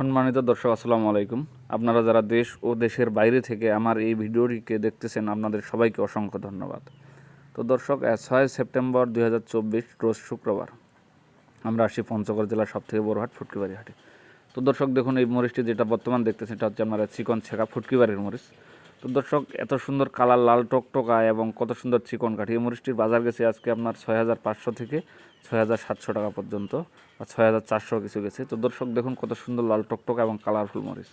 সম্মানিত দর্শক, আসসালামু আলাইকুম। আপনারা যারা দেশ ও দেশের বাইরে থেকে আমার এই ভিডিওটিকে দেখতেছেন, আপনাদের সবাইকে অসংখ্য ধন্যবাদ। তো দর্শক ছয় সেপ্টেম্বর দুই হাজার চব্বিশ, রোজ শুক্রবার। আমরা আসি পঞ্চগড় জেলার সবথেকে বড় হাট ফুটকিবাড়ি হাটে। তো দর্শক, দেখুন এই মরিচটি যেটা বর্তমান দেখতেছেন, এটা হচ্ছে আমার চিকন ছেঁকা ফুটকিবাড়ির মরিচ। তো দর্শক, এত সুন্দর কালার লাল টকটকা এবং কত সুন্দর চিকন কাঠি। এই মরিচটির বাজার গেছে আজকে আপনার ছয় হাজার পাঁচশো থেকে ছয় হাজার সাতশো টাকা পর্যন্ত বা ছয় হাজার চারশো কিছু গেছে। তো দর্শক, দেখুন কত সুন্দর লাল টকটকা এবং কালারফুল মরিচ।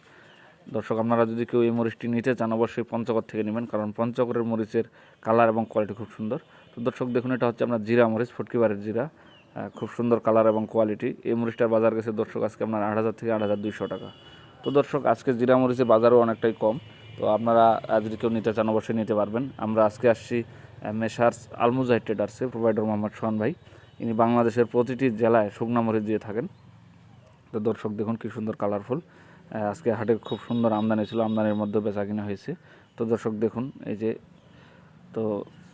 দর্শক, আপনারা যদি কেউ এই মরিচটি নিতে চান, অবশ্যই পঞ্চগড় থেকে নেবেন, কারণ পঞ্চগড়ের মরিচের কালার এবং কোয়ালিটি খুব সুন্দর। তো দর্শক, দেখুন, এটা হচ্ছে আপনার জিরা মরিচ ফুটকিবারের জিরা। খুব সুন্দর কালার এবং কোয়ালিটি। এই মরিচটার বাজার গেছে দর্শক, আজকে আপনার আট হাজার থেকে আট হাজার দুইশো টাকা। তো দর্শক, আজকে জিরা মরিচের বাজারও অনেকটাই কম। তো আপনারা যদি কেউ নিতে চান, অবশ্যই নিতে পারবেন। আমরা আজকে আসছি মেশার্স আলমুজাহিদ ট্রেডার্সে, প্রোভাইডার মোহাম্মদ সোহান ভাই। ইনি বাংলাদেশের প্রতিটি জেলায় শুকনা মরিচ দিয়ে থাকেন। তো দর্শক, দেখুন কি সুন্দর কালারফুল আজকে হাটে খুব সুন্দর আমদানি ছিল, আমদানির মধ্যে বেচা কিনা হয়েছে। তো দর্শক, দেখুন এই যে, তো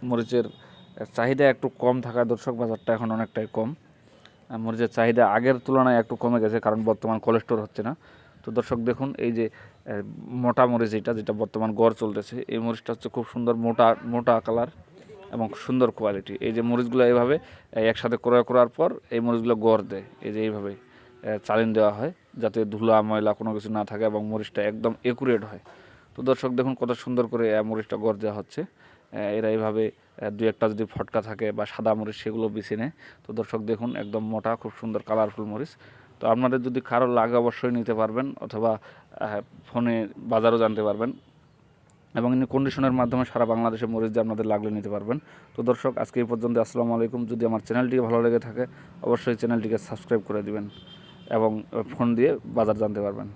মরিচের চাহিদা একটু কম থাকায় দর্শক, বাজারটা এখন অনেকটাই কম। মরিচের চাহিদা আগের তুলনায় একটু কমে গেছে, কারণ বর্তমান কোলেস্টোর হচ্ছে না। তো দর্শক দেখুন, এই যে মোটা মরিচ এটা, যেটা বর্তমান গড় চলতেছে, এই মরিচটা হচ্ছে খুব সুন্দর মোটা মোটা কালার এবং সুন্দর কোয়ালিটি এই যে মরিচগুলো এইভাবে একসাথে ক্রয় করার পর এই মরিচগুলো গড় দেয়। এই যে এইভাবে চালিন দেওয়া হয়, যাতে ধুলা, ময়লা কোনো কিছু না থাকে এবং মরিচটা একদম একুরেট হয়। তো দর্শক দেখুন কত সুন্দর করে মরিচটা গড় দেওয়া হচ্ছে। এরা এইভাবে দু একটা যদি ফটকা থাকে বা সাদা মরিচ সেগুলো বেছে নেয়। তো দর্শক দেখুন, একদম মোটা, খুব সুন্দর কালারফুল মরিচ। তো আপনাদের যদি কারও লাগে অবশ্যই নিতে পারবেন অথবা ফোনে বাজারও জানতে পারবেন এবং কন্ডিশনের মাধ্যমে সারা বাংলাদেশে মরিচ আপনাদের লাগলে নিতে পারবেন। তো দর্শক, আজকে এই পর্যন্ত, আসসালামু আলাইকুম। যদি আমার চ্যানেলটি ভালো লেগে থাকে, অবশ্যই চ্যানেলটিকে সাবস্ক্রাইব করে দিবেন এবং ফোন দিয়ে বাজার জানতে পারবেন।